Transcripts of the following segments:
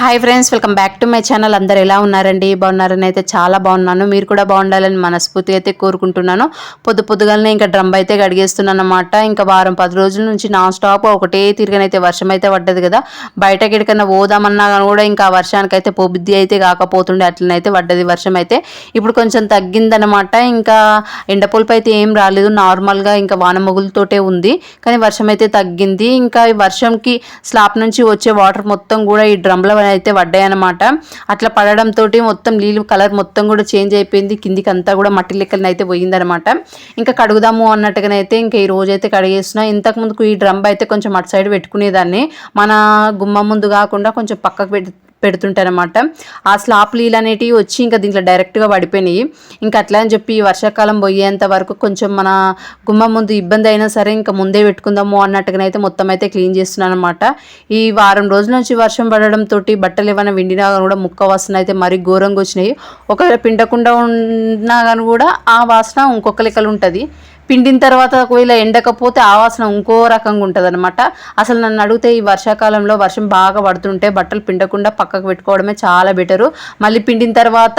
Hi friends welcome back to my channel అందరు ఎలా ఉన్నారండి? బాగున్నారని అయితే చాలా బాగున్నాను. మీరు కూడా బాగుండాలని మనస్ఫూర్తి అయితే కోరుకుంటున్నాను. పొద్దు పొద్దుగానే ఇంకా డ్రమ్ అయితే గడిగేస్తున్నాను అనమాట ఇంకా వారం పది రోజుల నుంచి నాన్ స్టాప్ ఒకటే తిరిగినైతే వర్షం అయితే పడ్డది కదా. బయట ఎక్కడికన్నా పోదామన్నా కానీ కూడా ఇంకా వర్షానికి అయితే పోబుద్ధి అయితే కాకపోతుండే. అట్లనైతే పడ్డది వర్షం అయితే. ఇప్పుడు కొంచెం తగ్గిందనమాట ఇంకా ఎండపొలుపు అయితే ఏం రాలేదు. నార్మల్గా ఇంకా వాన మొగులతోటే ఉంది. కానీ వర్షం అయితే తగ్గింది. ఇంకా ఈ వర్షంకి స్లాబ్ నుంచి వచ్చే వాటర్ మొత్తం కూడా ఈ డ్రమ్ల అయితే పడ్డాయన్నమాట అట్లా పడడంతో మొత్తం నీళ్ళు కలర్ మొత్తం కూడా చేంజ్ అయిపోయింది. కిందికి అంతా కూడా మట్టి లెక్కలను అయితే పోయిందనమాట ఇంకా కడుగుదాము అన్నట్టుగానైతే ఇంకా ఈ రోజు అయితే కడిగేసిన ఇంతకుముందుకు ఈ డ్రమ్ అయితే కొంచెం అటు సైడ్ పెట్టుకునేదాన్ని. మన గుమ్మ ముందు కాకుండా కొంచెం పక్కకు పెట్టి పెడుతుంటారనమాట ఆ స్లాప్ నీళ్ళు అనేటివి వచ్చి ఇంకా దీంట్లో డైరెక్ట్గా పడిపోయినాయి. ఇంకా అట్లా అని చెప్పి వర్షాకాలం పోయేంత వరకు కొంచెం మన గుమ్మం ముందు ఇబ్బంది అయినా సరే ఇంకా ముందే పెట్టుకుందాము అన్నట్టుగానైతే మొత్తం అయితే క్లీన్ చేస్తున్నాను అనమాట ఈ వారం రోజుల నుంచి వర్షం పడడంతో బట్టలు ఏమైనా విండినా కూడా ముక్క వాసన అయితే మరీ ఘోరంగా వచ్చినాయి. ఒకవేళ పిండకుండా ఉన్నా కానీ కూడా ఆ వాసన ఇంకొక లెక్కలు ఉంటుంది. పిండిన తర్వాత ఒకవేళ ఎండకపోతే ఆ వాసన ఇంకో రకంగా ఉంటుంది అనమాట అసలు నన్ను అడిగితే ఈ వర్షాకాలంలో వర్షం బాగా పడుతుంటే బట్టలు పిండకుండా పక్కకు పెట్టుకోవడమే చాలా బెటరు. మళ్ళీ పిండిన తర్వాత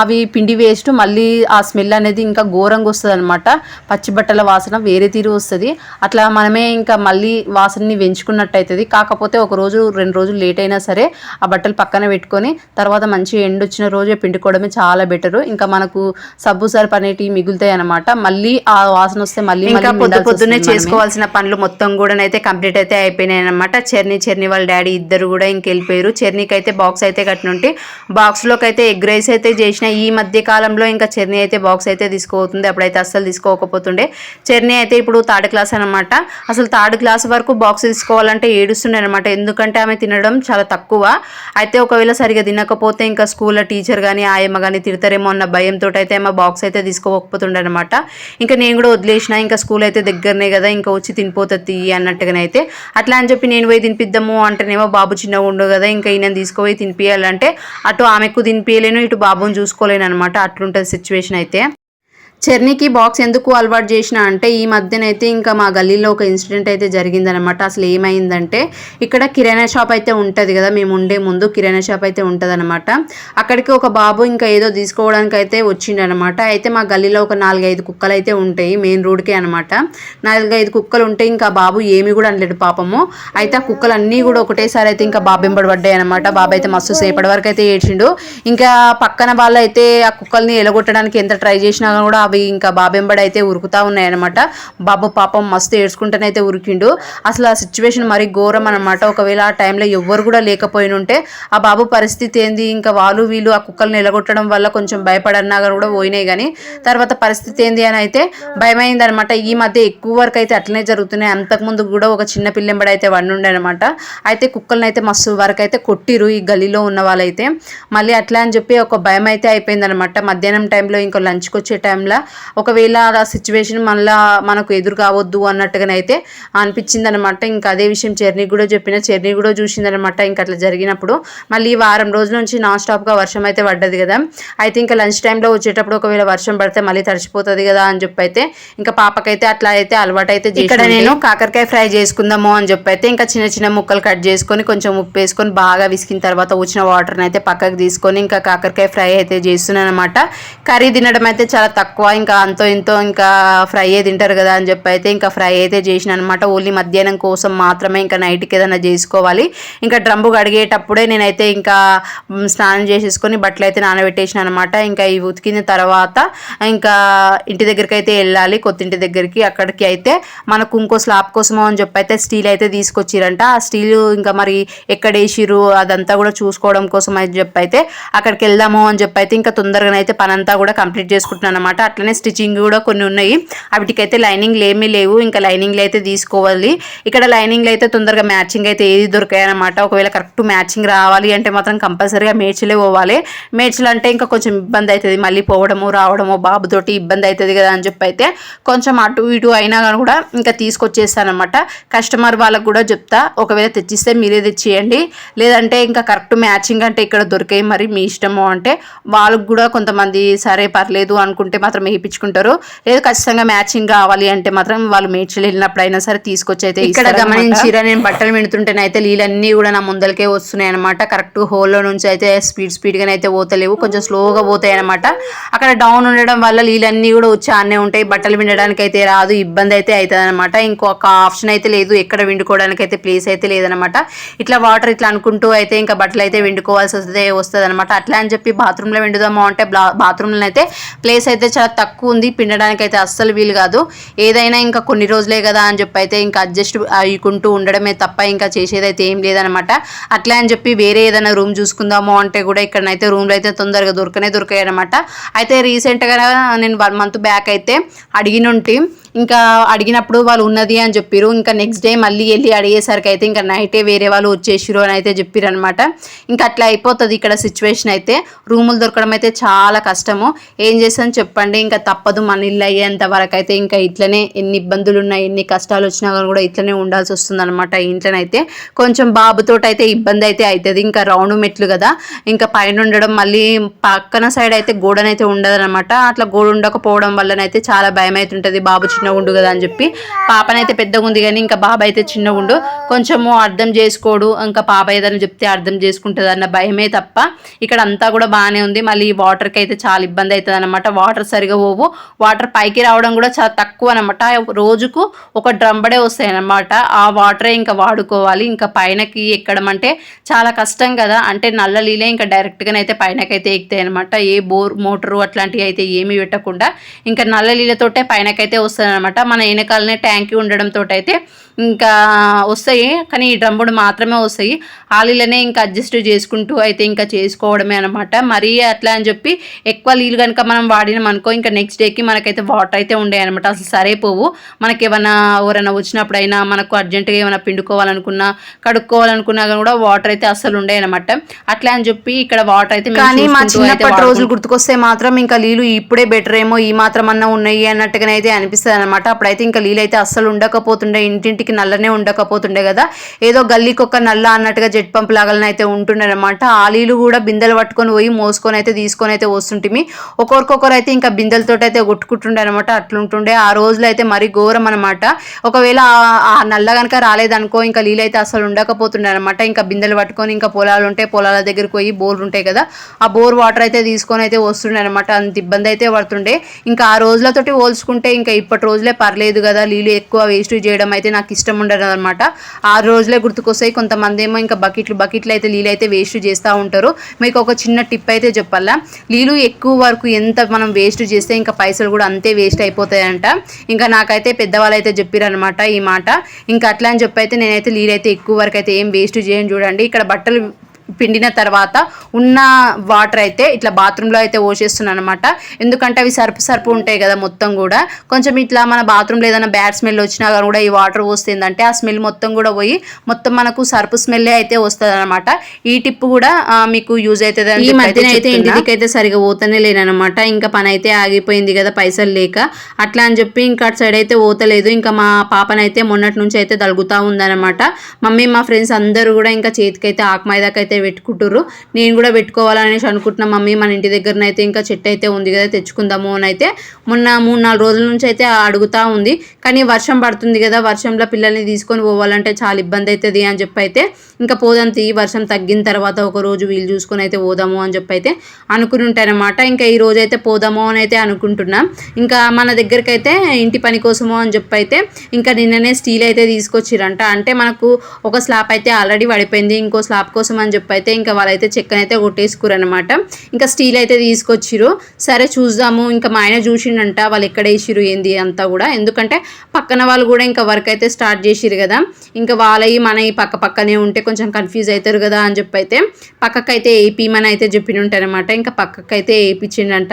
అవి పిండి వేస్ట్ మళ్ళీ ఆ స్మెల్ అనేది ఇంకా ఘోరంగా వస్తుంది అనమాట పచ్చి బట్టల వాసన వేరే తీరు వస్తుంది. అట్లా మనమే ఇంకా మళ్ళీ వాసనని పెంచుకున్నట్టు అవుతుంది కాకపోతే ఒక రోజు రెండు రోజులు లేట్ అయినా సరే ఆ బట్టలు పక్కన పెట్టుకొని తర్వాత మంచి ఎండ వచ్చిన రోజే పిండుకోవడమే చాలా బెటరు. ఇంకా మనకు సబ్బు సర్పు అనేటివి మిగులుతాయి అనమాట మళ్ళీ ఆ వాసన వస్తే మళ్ళీ ఇంకా పొద్దు పొద్దున్నే చేసుకోవాల్సిన పనులు మొత్తం కూడా అయితే కంప్లీట్ అయితే అయిపోయినాయి అనమాట చెర్ని చెర్ని వాళ్ళ డాడీ ఇద్దరు కూడా ఇంకెళ్ళిపోయారు. చెర్నీకి అయితే బాక్స్ అయితే కట్టినుంటే. బాక్స్లోకి అయితే ఎగ్ రైస్ అయితే చేసిన ఈ మధ్య కాలంలో ఇంకా చెర్నీ అయితే బాక్స్ అయితే తీసుకోవుతుంది అప్పుడైతే అస్సలు తీసుకోకపోతుండే. చెర్నీ అయితే ఇప్పుడు థర్డ్ క్లాస్ అనమాట అసలు థర్డ్ క్లాస్ వరకు బాక్స్ తీసుకోవాలంటే ఏడుస్తుండే అనమాట ఎందుకంటే ఆమె తినడం చాలా తక్కువ. అయితే ఒకవేళ సరిగా తినకపోతే ఇంకా స్కూల్లో టీచర్ కానీ ఆయమ్మ కానీ తిడతారేమో అన్న భయంతో అయితే ఆమె బాక్స్ అయితే తీసుకోకపోతుండే అనమాట ఇంకా నేను కూడా వదిలేసిన ఇంకా స్కూల్ అయితే దగ్గరనే కదా ఇంకా వచ్చి తినిపోతుంది అన్నట్టుగానైతే అట్లా అని చెప్పి నేను పోయి తినిపిద్దాము అంటేనేమో బాబు చిన్నగా ఉండు కదా ఇంకా ఈయన తీసుకుపోయి తినిపియాలంటే అటు ఆమెకు తినిపించలేను ఇటు బాబుని చూసుకోలేను అనమాట అట్లుంటుంది సిచ్యువేషన్ అయితే. చర్నీకి బాక్స్ ఎందుకు అలవాటు చేసిన అంటే ఈ మధ్యనైతే ఇంకా మా గల్లీలో ఒక ఇన్సిడెంట్ అయితే జరిగిందనమాట అసలు ఏమైందంటే ఇక్కడ కిరాణా షాప్ అయితే ఉంటుంది కదా మేము ఉండే ముందు కిరాణా షాప్ అయితే ఉంటుంది అనమాట అక్కడికి ఒక బాబు ఇంకా ఏదో తీసుకోవడానికి అయితే వచ్చిండనమాట అయితే మా గల్లీలో ఒక నాలుగైదు కుక్కలు అయితే ఉంటాయి మెయిన్ రోడ్కే అనమాట నాలుగైదు కుక్కలు ఉంటే ఇంకా బాబు ఏమి కూడా అనలేడు పాపము. అయితే ఆ కుక్కలు అన్నీ కూడా ఒకటేసారి అయితే ఇంకా బాబు పడ్డాయి అనమాట బాబు అయితే మస్తు సేపటి వరకు అయితే ఏడ్చిండు. ఇంకా పక్కన వాళ్ళు అయితే ఆ కుక్కల్ని ఎలగొట్టడానికి ఎంత ట్రై చేసినా కూడా అవి ఇంకా బాబెంబడి అయితే ఉరుకుతా ఉన్నాయన్నమాట. బాబు పాపం మస్తు ఏడ్చుకుంటేనైతే ఉరికిండు. అసలు ఆ సిచ్యువేషన్ మరీ ఘోరం అనమాట ఒకవేళ ఆ టైంలో ఎవ్వరు కూడా లేకపోయినుంటే ఆ బాబు పరిస్థితి ఏంది? ఇంకా వాళ్ళు వీళ్ళు ఆ కుక్కల్ని నిలగొట్టడం వల్ల కొంచెం భయపడన్నా కూడా పోయినాయి కానీ తర్వాత పరిస్థితి ఏంది అని అయితే భయమైంది అనమాట ఈ మధ్య ఎక్కువ వరకు అయితే అట్లనే జరుగుతున్నాయి. అంతకుముందు కూడా ఒక చిన్న పిల్లెంబడి అయితే వండుండే అనమాట అయితే కుక్కలను అయితే మస్తు వరకు అయితే కొట్టిరు ఈ గలీలో ఉన్న వాళ్ళైతే. మళ్ళీ అట్లా అని చెప్పి ఒక భయం అయితే అయిపోయింది అనమాట మధ్యాహ్నం టైంలో ఇంకో లంచ్కి వచ్చే టైంలో ఒకవేళ ఆ సిచ్యువేషన్ మళ్ళా మనకు ఎదురు కావద్దు అన్నట్టుగానైతే అనిపించింది అనమాట ఇంకా అదే విషయం చెర్నీ కూడా చెప్పిన చెర్నీ కూడా చూసిందనమాట ఇంకా అట్లా జరిగినప్పుడు మళ్ళీ వారం రోజుల నుంచి నాన్ స్టాప్గా వర్షం అయితే పడ్డది కదా. అయితే ఇంకా లంచ్ టైంలో వచ్చేటప్పుడు ఒకవేళ వర్షం పడితే మళ్ళీ తడిచిపోతుంది కదా అని చెప్పి అయితే ఇంకా పాపకైతే అట్లా అయితే అలవాటు అయితే ఇక్కడ నేను కాకరకాయ ఫ్రై చేసుకుందాము అని చెప్పి అయితే ఇంకా చిన్న చిన్న ముక్కలు కట్ చేసుకొని కొంచెం ఉప్పు వేసుకొని బాగా విసికిన తర్వాత వచ్చిన వాటర్ని అయితే పక్కకు తీసుకొని ఇంకా కాకరకాయ ఫ్రై అయితే చేస్తున్నాను అనమాట కర్రీ తినడం అయితే చాలా తక్కువ ఇంకా అంతో ఇంతో ఇంకా ఫ్రై అయ్యి తింటారు కదా అని చెప్పి అయితే ఇంకా ఫ్రై అయితే చేసిన అనమాట ఓన్లీ మధ్యాహ్నం కోసం మాత్రమే ఇంకా నైట్కి ఏదైనా చేసుకోవాలి. ఇంకా డ్రమ్ము కడిగేటప్పుడే నేనైతే ఇంకా స్నానం చేసేసుకొని బట్టలు అయితే నానబెట్టేసిన అనమాట ఇంకా ఇవి ఉతికిన తర్వాత ఇంకా ఇంటి దగ్గరికి అయితే వెళ్ళాలి. కొత్త ఇంటి దగ్గరికి అక్కడికి అయితే మనకు ఇంకో స్లాబ్ కోసమో అని చెప్పి అయితే స్టీల్ అయితే తీసుకొచ్చిరంట. ఆ స్టీల్ ఇంకా మరి ఎక్కడ వేసిరు అదంతా కూడా చూసుకోవడం కోసం అని చెప్పి అయితే అక్కడికి వెళ్దాము అని చెప్పి అయితే ఇంకా తొందరగానైతే పనంతా కూడా కంప్లీట్ చేసుకుంటున్నాను అనమాట అట్లనే స్టిచ్చింగ్ కూడా కొన్ని ఉన్నాయి. వాటికైతే లైనింగ్లు ఏమీ లేవు. ఇంకా లైనింగ్లు అయితే తీసుకోవాలి. ఇక్కడ లైనింగ్లు అయితే తొందరగా మ్యాచింగ్ అయితే ఏది దొరికాయనమాట ఒకవేళ కరెక్ట్ మ్యాచింగ్ రావాలి అంటే మాత్రం కంపల్సరీగా మేడ్చలే పోవాలి. మేడ్చలు అంటే ఇంకా కొంచెం ఇబ్బంది అవుతుంది. మళ్ళీ పోవడము రావడము బాబుతోటి ఇబ్బంది అవుతుంది కదా అని చెప్పి అయితే కొంచెం అటు ఇటు అయినా కానీ కూడా ఇంకా తీసుకొచ్చేస్తానమాట కస్టమర్ వాళ్ళకు కూడా చెప్తా. ఒకవేళ తెచ్చిస్తే మీరే తెచ్చేయండి. లేదంటే ఇంకా కరెక్ట్ మ్యాచింగ్ అంటే ఇక్కడ దొరికాయి మరి మీ ఇష్టము అంటే వాళ్ళకు కూడా కొంతమంది సరే పర్లేదు అనుకుంటే మాత్రం మాత్రం వేయించుకుంటారు లేదు ఖచ్చితంగా మ్యాచింగ్ కావాలి అంటే మాత్రం వాళ్ళు మేడ్చలు వెళ్ళినప్పుడు అయినా సరే తీసుకొచ్చి అయితే ఇక్కడ గమనించిరా నేను బట్టలు వింటుంటేనైతే నీళ్ళన్నీ కూడా నా ముందలకే వస్తున్నాయి అనమాట కరెక్ట్ హోల్లో నుంచి అయితే స్పీడ్ స్పీడ్ గానే అయితే పోతలేవు. కొంచెం స్లోగా పోతాయి అనమాట అక్కడ డౌన్ ఉండడం వల్ల నీళ్ళన్నీ కూడా వచ్చి ఆనే ఉంటాయి. బట్టలు వినడానికి అయితే రాదు ఇబ్బంది అయితే అవుతుంది అనమాట ఇంకొక ఆప్షన్ అయితే లేదు ఎక్కడ విండుకోవడానికి అయితే ప్లేస్ అయితే లేదనమాట ఇట్లా వాటర్ ఇట్లా అనుకుంటూ అయితే ఇంకా బట్టలు అయితే విండుకోవాల్సి వస్తే వస్తుంది అనమాట అట్లా అని చెప్పి బాత్రూంలో విండుదాము అంటే బాత్రూంలో అయితే ప్లేస్ అయితే చాలా తక్కువ ఉంది పిండడానికి అయితే అస్సలు వీలు కాదు. ఏదైనా ఇంకా కొన్ని రోజులే కదా అని చెప్పి అయితే ఇంకా అడ్జస్ట్ అయ్యుకుంటూ ఉండడమే తప్ప ఇంకా చేసేదైతే ఏం లేదనమాట. అట్లా అని చెప్పి వేరే ఏదైనా రూమ్ చూసుకుందాము అంటే కూడా ఇక్కడనైతే రూమ్లో అయితే తొందరగా దొరకనే దొరికాయి అనమాట అయితే రీసెంట్గా నేను వన్ మంత్ బ్యాక్ అయితే అడిగినుంటి ఇంకా అడిగినప్పుడు వాళ్ళు ఉన్నది అని చెప్పారు. ఇంకా నెక్స్ట్ డే మళ్ళీ వెళ్ళి అడిగేసరికి అయితే ఇంకా నైటే వేరే వాళ్ళు వచ్చేసిరు అని అయితే చెప్పారు అనమాట ఇంకా అట్లా అయిపోతుంది ఇక్కడ సిచ్యువేషన్ అయితే. రూములు దొరకడం అయితే చాలా కష్టము. ఏం చేస్తాను చెప్పండి. ఇంకా తప్పదు మన ఇల్లు అయ్యేంత వరకు అయితే ఇంకా ఇట్లనే ఎన్ని ఇబ్బందులు ఉన్నాయి ఎన్ని కష్టాలు వచ్చినా కూడా ఇట్లనే ఉండాల్సి వస్తుంది అనమాట ఇంట్లోనైతే కొంచెం బాబుతో అయితే ఇబ్బంది అయితే అవుతుంది ఇంకా రౌండ్ మెట్లు కదా. ఇంకా పైన ఉండడం మళ్ళీ పక్కన సైడ్ అయితే గోడనైతే ఉండదన్నమాట. అట్లా గోడ ఉండకపోవడం వల్లనైతే చాలా భయం అవుతుంటుంది బాబు చిన్నగా ఉండు కదా అని చెప్పి పాపనైతే పెద్దగా ఉంది కానీ ఇంకా బాబు అయితే చిన్నగా ఉండు. కొంచెము అర్థం చేసుకోడు. ఇంకా పాప ఏదని చెప్తే అర్థం చేసుకుంటుంది అన్న భయమే తప్ప ఇక్కడ అంతా కూడా బాగానే ఉంది. మళ్ళీ వాటర్కి అయితే చాలా ఇబ్బంది అవుతుంది అనమాట వాటర్ సరిగా పోవు. వాటర్ పైకి రావడం కూడా చాలా తక్కువ అనమాట రోజుకు ఒక డ్రంబడే వస్తాయి అనమాట ఆ వాటరే ఇంకా వాడుకోవాలి. ఇంకా పైనకి ఎక్కడం అంటే చాలా కష్టం కదా. అంటే నల్ల నీళ్ళే ఇంకా డైరెక్ట్గానైతే పైనకైతే ఎక్కుతాయి అనమాట ఏ బోర్ మోటారు అట్లాంటివి అయితే ఏమీ పెట్టకుండా. ఇంకా నల్ల నీళ్ళతోటే పైనకైతే వస్తుంది అనమాట మన వెనకాలనే ట్యాంక్ ఉండడంతో అయితే ఇంకా వస్తాయి కానీ ఈ డ్రమ్ముడు మాత్రమే వస్తాయి. ఆలీలనే ఇంకా అడ్జస్ట్ చేసుకుంటూ అయితే ఇంకా చేసుకోవడమే అనమాట మరీ అట్లా అని చెప్పి ఎక్కువ నీళ్ళు కనుక మనం వాడినాం అనుకో ఇంకా నెక్స్ట్ డేకి మనకైతే వాటర్ అయితే ఉండే అనమాట అసలు సరిపోవు మనకి ఏమైనా ఎవరైనా వచ్చినప్పుడైనా మనకు అర్జెంటుగా ఏమైనా పిండుకోవాలనుకున్నా కడుక్కోవాలనుకున్నా కూడా వాటర్ అయితే అసలు ఉండే అనమాట అట్లా అని చెప్పి ఇక్కడ వాటర్ అయితే కానీ మా చిన్నప్పటి రోజులు గుర్తుకొస్తే మాత్రం ఇంకా నీళ్ళు ఇప్పుడే బెటర్ ఏమో ఈ మాత్రం అన్నా ఉన్నాయి అన్నట్టుగానైతే అనిపిస్తుంది అనమాట అప్పుడైతే ఇంకా నీళ్ళు అయితే అస్సలు ఉండకపోతుండే ఇంటికి నల్లనే ఉండకపోతుండే కదా. ఏదో గల్లీకి ఒక నల్ల అన్నట్టుగా జెట్ పంప్ లాగానే అయితే ఉంటుండే అనమాట ఆ నీళ్ళు కూడా బిందెలు పట్టుకొని పోయి మోసుకొని అయితే తీసుకొని అయితే వస్తుంటిమి. ఒకరికొకరు అయితే ఇంకా బిందెలతో అయితే కొట్టుకుంటుండే అనమాట అట్లుంటుండే. ఆ రోజులు అయితే మరీ ఘోరం అనమాట ఒకవేళ ఆ నల్ల కనుక రాలేదనుకో ఇంకా నీళ్ళు అయితే అసలు ఉండకపోతుండే అనమాట ఇంకా బిందెలు పట్టుకొని ఇంకా పొలాలు ఉంటాయి పొలాల దగ్గరికి పోయి బోర్లు ఉంటాయి కదా ఆ బోర్ వాటర్ అయితే తీసుకొని అయితే వస్తుండే అనమాట అంత ఇబ్బంది అయితే పడుతుండే. ఇంకా ఆ రోజులతోటి పోల్చుకుంటే ఇంకా ఇప్పటి రోజులే పర్లేదు కదా. నీళ్ళు ఎక్కువ వేస్ట్ చేయడం అయితే నాకు ఇష్టం ఉండదు అనమాట ఆ రోజులే గుర్తుకొస్తాయి. కొంతమంది ఏమో ఇంకా బకెట్లు బకెట్లు అయితే నీళ్ళు అయితే వేస్ట్ చేస్తూ ఉంటారు. మీకు ఒక చిన్న టిప్ అయితే చెప్పాలా? నీళ్ళు ఎక్కువ వరకు ఎంత మనం వేస్ట్ చేస్తే ఇంకా పైసలు కూడా అంతే వేస్ట్ అయిపోతాయంట. ఇంకా నాకైతే పెద్దవాళ్ళు అయితే చెప్పారనమాట ఈ మాట. ఇంకా అట్లా అని చెప్పి అయితే నేనైతే నీళ్ళు అయితే ఎక్కువ వరకు అయితే ఏం వేస్ట్ చేయను చూడండి. ఇక్కడ బట్టలు పిండిన తర్వాత ఉన్న వాటర్ అయితే ఇట్లా బాత్రూంలో అయితే పోసేస్తున్నాను అనమాట ఎందుకంటే అవి సర్పు సర్పు ఉంటాయి కదా మొత్తం కూడా. కొంచెం ఇట్లా మన బాత్రూంలో ఏదైనా బ్యాడ్ స్మెల్ వచ్చినా కూడా ఈ వాటర్ పోస్తుందంటే ఆ స్మెల్ మొత్తం కూడా పోయి మొత్తం మనకు సర్పు స్మెల్లే అయితే వస్తుంది అనమాట ఈ టిప్ కూడా మీకు యూజ్ అవుతుంది ఈ మధ్యన అయితే ఇంటికి అయితే సరిగా పోతనే లేనమాట ఇంకా పని అయితే ఆగిపోయింది కదా పైసలు లేక. అట్లా అని చెప్పి ఇంకా అటు సైడ్ అయితే పోతలేదు. ఇంకా మా పాపనైతే మొన్నటి నుంచి అయితే తలుగుతూ ఉందన్నమాట. మమ్మీ మా ఫ్రెండ్స్ అందరూ కూడా ఇంకా చేతికైతే ఆకుమైదాకైతే పెట్టుకుంటుర్రు. నేను కూడా పెట్టుకోవాలనేసి అనుకుంటున్నా మమ్మీ మన ఇంటి దగ్గరనైతే ఇంకా చెట్టు అయితే ఉంది కదా తెచ్చుకుందాము అని అయితే మొన్న మూడు నాలుగు రోజుల నుంచి అయితే అడుగుతా ఉంది. కానీ వర్షం పడుతుంది కదా వర్షంలో పిల్లల్ని తీసుకొని పోవాలంటే చాలా ఇబ్బంది అవుతుంది అని చెప్పి అయితే ఇంకా పోదాం వర్షం తగ్గిన తర్వాత ఒక రోజు వీలు చూసుకొని అయితే పోదాము అని చెప్పి అయితే అనుకుని ఉంటానమాట ఇంకా ఈ రోజు అయితే పోదాము అని అయితే అనుకుంటున్నాం. ఇంకా మన దగ్గరికి అయితే ఇంటి పని కోసము అని చెప్పి అయితే ఇంకా నిన్ననే స్టీల్ అయితే తీసుకొచ్చిరంట. అంటే మనకు ఒక స్లాబ్ అయితే ఆల్రెడీ పడిపోయింది. ఇంకో స్లాబ్ కోసం అని చెప్పి అయితే ఇంకా వాళ్ళైతే చెక్కనైతే కొట్టేసుకురనమాట ఇంకా స్టీల్ అయితే తీసుకొచ్చిరు. సరే చూద్దాము. ఇంకా మా ఆయన చూసిండంట వాళ్ళు ఎక్కడ వేసిరు ఏంది అంతా కూడా. ఎందుకంటే పక్కన వాళ్ళు కూడా ఇంకా వర్క్ అయితే స్టార్ట్ చేసిరు కదా. ఇంకా వాళ్ళవి మన పక్క పక్కనే ఉంటే కొంచెం కన్ఫ్యూజ్ అవుతారు కదా అని చెప్పి అయితే పక్కకైతే ఏపీమని అయితే చెప్పినుంటారనమాట ఇంకా పక్కకైతే ఏపించిండంట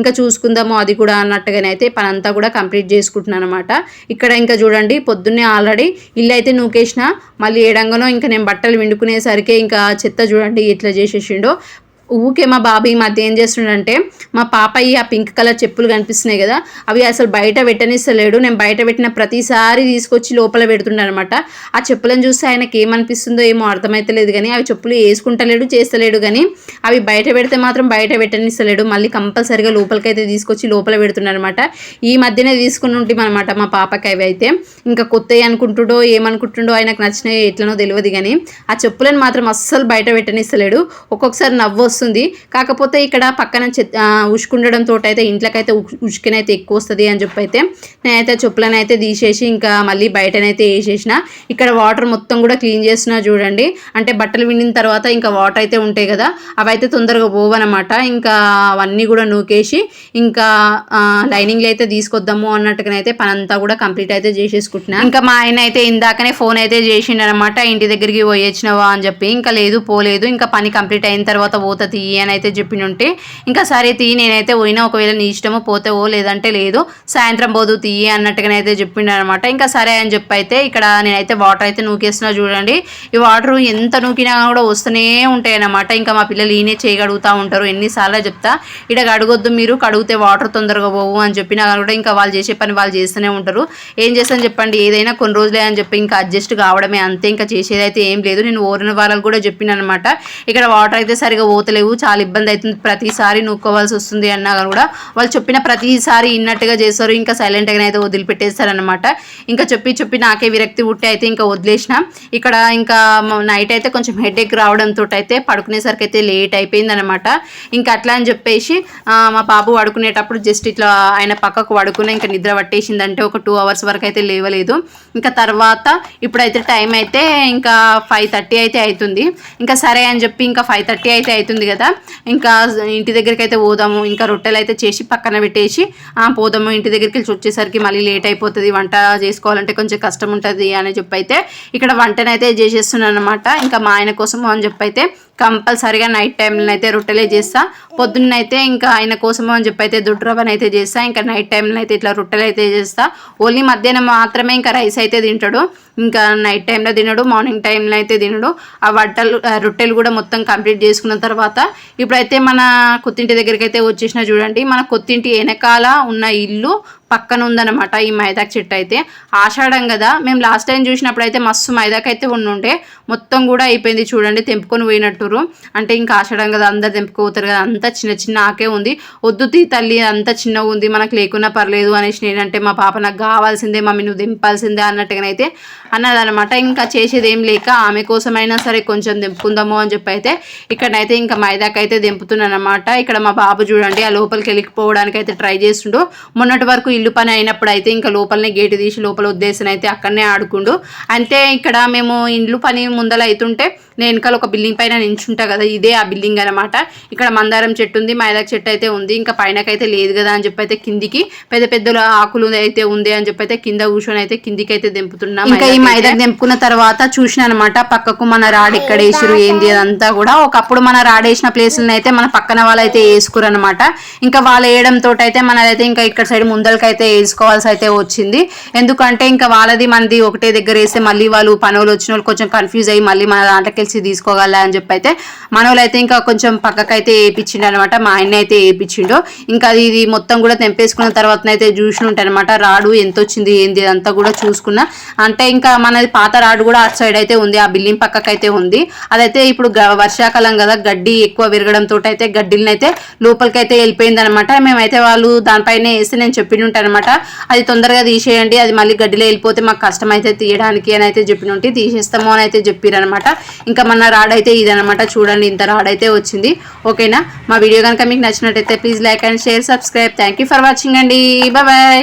ఇంకా చూసుకుందాము అది కూడా అన్నట్టుగానే అయితే పనంతా కూడా కంప్లీట్ చేసుకుంటున్నాను అనమాట ఇక్కడ ఇంకా చూడండి పొద్దున్నే ఆల్రెడీ ఇల్లు అయితే నూకేసిన. మళ్ళీ ఏడంగానో ఇంకా నేను బట్టలు విండుకునేసరికి ఇంకా చెత్త చూడండి ఎట్లా చేసేసిండో. ఊకే మా బాబు ఈ మధ్య ఏం చేస్తుండంటే మా పాపయ్య ఆ పింక్ కలర్ చెప్పులు కనిపిస్తున్నాయి కదా అవి అసలు బయట పెట్టనిస్తలేడు. నేను బయట పెట్టిన ప్రతిసారి తీసుకొచ్చి లోపల పెడుతుండనమాట. ఆ చెప్పులను చూస్తే ఆయనకి ఏమనిపిస్తుందో ఏమో అర్థమైతలేదు కానీ అవి చెప్పులు వేసుకుంటలేడు చేస్తలేడు కానీ అవి బయట పెడితే మాత్రం బయట పెట్టనిస్తలేడు. మళ్ళీ కంపల్సరిగా లోపలికైతే తీసుకొచ్చి లోపల పెడుతుండనమాట. ఈ మధ్యనే తీసుకుని ఉంటాం అనమాట మా పాపకి అవి అయితే. ఇంకా కొత్తవి అనుకుంటుండో ఏమనుకుంటుండో ఆయనకు నచ్చినాయో ఎట్లనో తెలియదు కానీ ఆ చెప్పులను మాత్రం అస్సలు బయట పెట్టనిస్తలేడు. ఒక్కొక్కసారి నవ్వు వస్తుంది. కాకపోతే ఇక్కడ పక్కన ఉష్కుండడంతో అయితే ఇంట్లోకైతే ఉ- ఉష్కనైతే ఎక్కువ వస్తుంది అని చెప్పి అయితే నేనైతే చెప్పులను అయితే తీసేసి ఇంకా మళ్ళీ బయటనైతే వేసేసిన ఇక్కడ వాటర్ మొత్తం కూడా క్లీన్ చేసిన చూడండి. అంటే బట్టలు విండిన తర్వాత ఇంకా వాటర్ అయితే ఉంటాయి కదా అవి అయితే తొందరగా పోవనమాట. ఇంకా అవన్నీ కూడా నూకేసి ఇంకా లైనింగ్లు అయితే తీసుకొద్దాము అన్నట్టుగానైతే పనంతా కూడా కంప్లీట్ అయితే చేసేసుకుంటున్నా. ఇంకా మా ఆయన అయితే ఇందాకనే ఫోన్ అయితే చేసిండనమాట ఇంటి దగ్గరికి పోయొచ్చినవా అని చెప్పి. ఇంకా లేదు పోలేదు. ఇంకా పని కంప్లీట్ అయిన తర్వాత పోతుంది. తీయి అని అయితే చెప్పినుంటే ఇంకా సరే తీయి నేనైతే పోయినా ఒకవేళ నీ ఇష్టమో పోతే ఓ లేదంటే లేదు సాయంత్రం పోదు తీయి అన్నట్టుగానైతే చెప్పిండు అనమాట ఇంకా సరే అని చెప్పి అయితే ఇక్కడ నేనైతే వాటర్ అయితే నూకేస్తున్నా చూడండి. ఈ వాటర్ ఎంత నూకినా కూడా వస్తూనే ఉంటాయి అన్నమాట ఇంకా మా పిల్లలు ఈయనే చేయగలుగుతూ ఉంటారు. ఎన్నిసార్లు చెప్తా ఇక్కడ కడగొద్దు మీరు కడిగితే వాటర్ తొందరగా పోవు అని చెప్పినా కూడా ఇంకా వాళ్ళు చేసే పని వాళ్ళు చేస్తూనే ఉంటారు. ఏం చేస్తాను చెప్పండి ఏదైనా కొన్ని రోజులే అని చెప్పి ఇంకా అడ్జస్ట్ కావడమే అంతే. ఇంకా చేసేది అయితే ఏం లేదు. నేను ఓరిన వాళ్ళకి కూడా చెప్పిన అనమాట ఇక్కడ వాటర్ అయితే సరిగా పోతలేదు లేవు చాలా ఇబ్బంది అవుతుంది. ప్రతిసారి నూక్కోవాల్సి వస్తుంది అన్నా కూడా వాళ్ళు చెప్పిన ప్రతిసారి ఇన్నట్టుగా చేస్తారు. ఇంకా సైలెంట్గా అయితే వదిలిపెట్టేస్తారనమాట ఇంకా చెప్పి చెప్పి నాకే విరక్తి పుట్టి అయితే ఇంకా వదిలేసిన. ఇక్కడ ఇంకా నైట్ అయితే కొంచెం హెడేక్ రావడంతో అయితే పడుకునేసరికి అయితే లేట్ అయిపోయింది అనమాట ఇంకా అట్లా అని చెప్పేసి మా పాప పడుకునేటప్పుడు జస్ట్ ఇట్లా ఆయన పక్కకు పడుకుని ఇంకా నిద్ర పట్టేసిందంటే ఒక టూ అవర్స్ వరకు అయితే లేవలేదు. ఇంకా తర్వాత ఇప్పుడైతే టైం అయితే ఇంకా ఫైవ్ థర్టీ అయితే అవుతుంది. ఇంకా సరే అని చెప్పి ఇంకా ఫైవ్ థర్టీ అయితే అవుతుంది కదా. ఇంకా ఇంటి దగ్గరికి అయితే పోదాము. ఇంకా రొట్టెలు అయితే చేసి పక్కన పెట్టేసి పోదాము. ఇంటి దగ్గరికి వెళ్ళి వచ్చేసరికి మళ్ళీ లేట్ అయిపోతుంది. వంట చేసుకోవాలంటే కొంచెం కష్టం ఉంటుంది అని చెప్పి అయితే ఇక్కడ వంటనైతే చేసేస్తున్నాను అనమాట ఇంకా మా ఆయన కోసం అని చెప్పి అయితే కంపల్సరిగా నైట్ టైంలో అయితే రొట్టెలే చేస్తా. పొద్దున్న అయితే ఇంకా ఆయన కోసము అని చెప్పి అయితే దొడ్డు అయితే చేస్తా. ఇంకా నైట్ టైంలో అయితే ఇట్లా రొట్టెలు అయితే చేస్తా. ఓన్లీ మధ్యాహ్నం మాత్రమే ఇంకా రైస్ అయితే తింటాడు. ఇంకా నైట్ టైంలో తినడు మార్నింగ్ టైంలో అయితే తినడు. ఆ వంటలు రొట్టెలు కూడా మొత్తం కంప్లీట్ చేసుకున్న తర్వాత ఇప్పుడైతే మన కొత్తింటి దగ్గరికి అయితే వచ్చేసిన చూడండి. మన కొత్తింటి వెనకాల ఉన్న ఇల్లు పక్కన ఉందన్నమాట ఈ మైదాక్ చెట్టు అయితే. ఆషాఢం కదా. మేము లాస్ట్ టైం చూసినప్పుడు అయితే మస్తు మైదాక్ అయితే ఉండుంటే మొత్తం కూడా అయిపోయింది చూడండి తెంపుకొని పోయినట్టురు. అంటే ఇంకా ఆషాఢం కదా అందరు తెంపుకోతారు కదా అంతా చిన్న చిన్న ఆకే ఉంది. వద్దు తీ తల్లి అంతా చిన్నగా ఉంది మనకు లేకున్నా పర్లేదు అనేసి నేనంటే మా పాప నాకు కావాల్సిందే మమ్మీ నువ్వు దింపాల్సిందే అన్నట్టుగానైతే అన్నదనమాట ఇంకా చేసేది ఏం లేక ఆమె కోసమైనా సరే కొంచెం దింపుకుందాము అని చెప్పి అయితే ఇక్కడైతే ఇంకా మైదాక్ అయితే దింపుతున్నాను అనమాట ఇక్కడ మా బాబు చూడండి ఆ లోపలికి వెళ్ళిపోవడానికి అయితే ట్రై చేస్తుండు. మొన్నటి వరకు ఇల్లు పని అయినప్పుడు అయితే ఇంకా లోపలనే గేటు తీసి లోపల ఉద్దేశం అయితే అక్కడనే ఆడుకుండు. అంటే ఇక్కడ మేము ఇల్లు పని ముందల అవుతుంటే నేను వెనకాల ఒక బిల్డింగ్ పైన నించుంటా కదా ఇదే ఆ బిల్డింగ్ అనమాట ఇక్కడ మందారం చెట్టు ఉంది మైదాక్ చెట్టు అయితే ఉంది ఇంకా పైనకైతే లేదు కదా అని చెప్పి అయితే కిందికి పెద్ద పెద్ద ఆకులు అయితే ఉంది అని చెప్పి అయితే కింద కూర్చొని అయితే కిందికి అయితే దింపుతున్నాం ఇంకా ఈ మైదాక్ దింపుకున్న తర్వాత చూసిన అనమాట పక్కకు మన రాడ్ ఎక్కడ వేసిరు ఏంది అదంతా కూడా. ఒకప్పుడు మన రాడేసిన ప్లేసులను అయితే మన పక్కన వాళ్ళు అయితే వేసుకురు అనమాట ఇంకా వాళ్ళు వేయడం తోటి అయితే మనదైతే ఇంకా ఇక్కడ సైడ్ ముందలకైతే వేసుకోవాల్సి అయితే వచ్చింది. ఎందుకంటే ఇంకా వాళ్ళది మనది ఒకటే దగ్గర వేస్తే మళ్ళీ వాళ్ళు పనులు వచ్చిన వాళ్ళు కొంచెం కన్ఫ్యూజ్ అయ్యి మళ్ళీ మన దాంట్లోకి వెళ్ళి తీసుకోగల అని చెప్పి అయితే మనోళ్ళు అయితే ఇంకా కొంచెం పక్కకైతే వేయించిండు అనమాట మా ఆయన అయితే వేయించిండు. ఇంకా అది ఇది మొత్తం కూడా తెంపేసుకున్న తర్వాత అయితే చూసినుంటే అనమాట రాడు ఎంత వచ్చింది ఏంది అంతా కూడా చూసుకున్నా. అంటే ఇంకా మనది పాత రాడు కూడా అటు సైడ్ అయితే ఉంది ఆ బిల్డింగ్ పక్కకైతే ఉంది. అదైతే ఇప్పుడు వర్షాకాలం కదా గడ్డి ఎక్కువ విరగడంతో అయితే గడ్డిని అయితే లోపలికి అయితే వెళ్ళిపోయింది అనమాట మేమైతే వాళ్ళు దానిపైన వేస్తే నేను చెప్పినుంటే అనమాట అది తొందరగా తీసేయండి అది మళ్ళీ గడ్డిలో వెళ్ళిపోతే మాకు కష్టం అయితే తీయడానికి అని అయితే చెప్పినుంటే తీసేస్తాము అని అయితే చెప్పారనమాట ఇంకా ఇంకా మన రాడ్ అయితే ఇదనమాట చూడండి ఇంత రాడ్ అయితే వచ్చింది. ఓకేనా? మా వీడియో కనుక మీకు నచ్చినట్టయితే please like and share subscribe. Thank you for watching అండి. బాయ్.